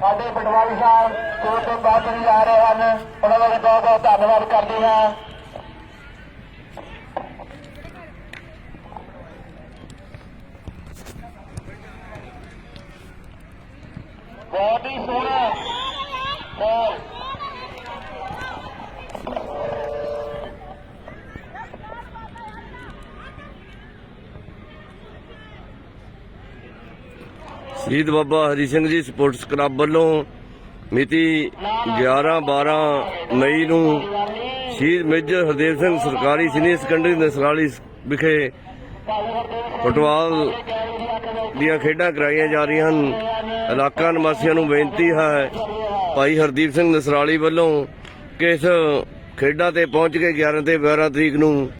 ਸਾਡੇ ਪਟਵਾਰੀ ਸਾਹਿਬ ਤੋਂ ਤੋਂ ਬਾਅਦ ਵੀ ਆ ਰਹੇ ਹਨ। ਉਹਨਾਂ ਦਾ ਬਹੁਤ ਬਹੁਤ ਧੰਨਵਾਦ ਕਰਦੇ ਹਾਂ। ਬਹੁਤ ਹੀ ਸੋਹਣਾ। ਬਹੁਤ ਸ਼ਹੀਦ ਬਾਬਾ ਹਰੀ ਸਿੰਘ ਜੀ ਸਪੋਰਟਸ ਕਲੱਬ ਵੱਲੋਂ ਮਿਤੀ 11 12 ਮਈ ਨੂੰ ਸ਼ਹੀਦ ਮੇਜਰ ਹਰਦੇਵ ਸਿੰਘ ਸਰਕਾਰੀ ਸੀਨੀਅਰ ਸੈਕੰਡਰੀ ਨਸਰਾਲੀ ਵਿਖੇ ਫੁੱਟਬਾਲ ਦੀਆਂ ਖੇਡਾਂ ਕਰਾਈਆਂ ਜਾ ਰਹੀਆਂ ਹਨ। ਇਲਾਕਾ ਨਿਵਾਸੀਆਂ ਨੂੰ ਬੇਨਤੀ ਹੈ ਭਾਈ ਹਰਦੀਪ ਸਿੰਘ ਨਸਰਾਲੀ ਵੱਲੋਂ ਕਿ ਇਸ ਖੇਡਾਂ ਤੇ ਪਹੁੰਚ ਕੇ 11 ਤੇ 12 ਤਰੀਕ ਨੂੰ